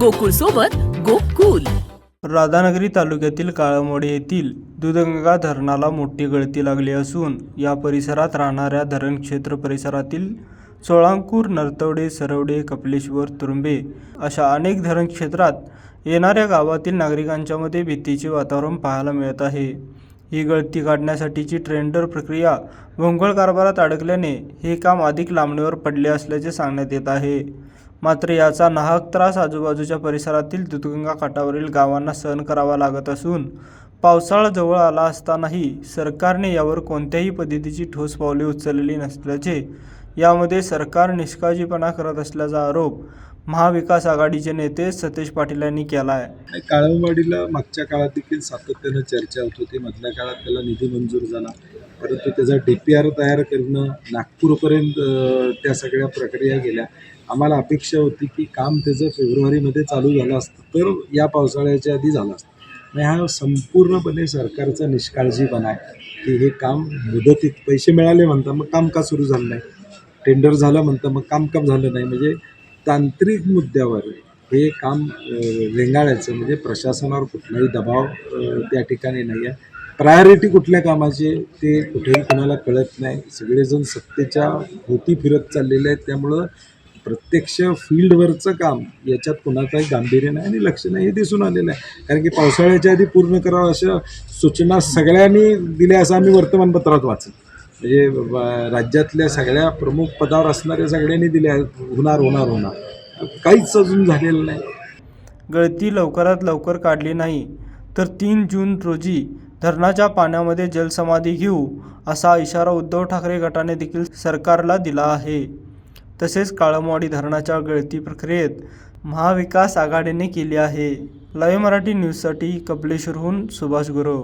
गोकुळ सोबत गोकुल. राधानगरी तालुक्यातील काळमोड येथील दुधगंगा धरणाला मोठी गळती लागली असून या परिसरात राहणाऱ्या धरण क्षेत्र परिसरातील सोळांकूर नरतवडे सरवडे कपिलेश्वर तुरुंबे अशा अनेक धरण क्षेत्रात येणाऱ्या गावातील नागरिकांच्यामध्ये भीतीचे वातावरण पाहायला मिळत आहे. ही गळती काढण्यासाठीची ट्रेंडर प्रक्रिया भोंगळ कारभारात अडकल्याने हे काम अधिक लांबणीवर पडले असल्याचे सांगण्यात येत आहे. मात्र याचा नाहक त्रास आजूबाजूच्या परिसरातील दूधगंगा काठावरील गावांना सहन करावा लागत असून पावसाळा जवळ आला असतानाही सरकारने यावर कोणत्याही पद्धतीची ठोस पावले उचललेली नसल्याचे यामध्ये सरकार निष्काळजीपणा करत असल्याचा आरोप महाविकास आघाडीचे नेते सतेज पाटील यांनी केला आहे आणि मागच्या काळात देखील सातत्यानं चर्चा होत होती. मधल्या काळात त्याला निधी मंजूर झाला. परंतु त्याचा डी पी आर तयार करणं नागपूरपर्यंत त्या सगळ्या प्रक्रिया गेल्या. आम्हाला अपेक्षा होती की काम त्याचं फेब्रुवारीमध्ये चालू झालं असतं तर या पावसाळ्याच्या आधी झालं असतं. मग हा संपूर्णपणे सरकारचा निष्काळजीपणा आहे की हे काम मुदतीत पैसे मिळाले म्हणता मग काम का सुरू झालं नाही? टेंडर झालं म्हणता मग काम काम झालं नाही? म्हणजे तांत्रिक मुद्द्यावर हे काम रेंगाळायचं. म्हणजे प्रशासनावर कुठलाही दबाव त्या ठिकाणी नाही आहे प्रायोरिटी कुठल्या कामाचे ते कुठेही कुणाला कळत नाही. सगळेजण सत्तेच्या होती फिरत चाललेले आहेत. त्यामुळं प्रत्यक्ष फील्डवरचं काम याच्यात कुणाचाही गांभीर्य नाही आणि लक्ष नाही हे दिसून आलेलं आहे. कारण की पावसाळ्याच्या आधी पूर्ण करावं अशा सूचना सगळ्यांनी दिल्या असं आम्ही वर्तमानपत्रात वाचलं. म्हणजे राज्यातल्या सगळ्या प्रमुख पदावर असणाऱ्या सगळ्यांनी दिल्या आहेत. होणार होणार होणार. काहीच अजून झालेलं नाही. गळती लवकरात लवकर काढली नाही. तर तीन जून रोजी धरणाच्या पाण्यामध्ये जलसमाधी घेऊ असा इशारा उद्धव ठाकरे गटाने देखील सरकारला दिला आहे. तसेच काळमवाडी धरणाच्या गळती प्रक्रियेत महाविकास आघाडीने केली आहे. लाईव्ह मराठी न्यूजसाठी कपलेश्वरहून सुभाष गुरव.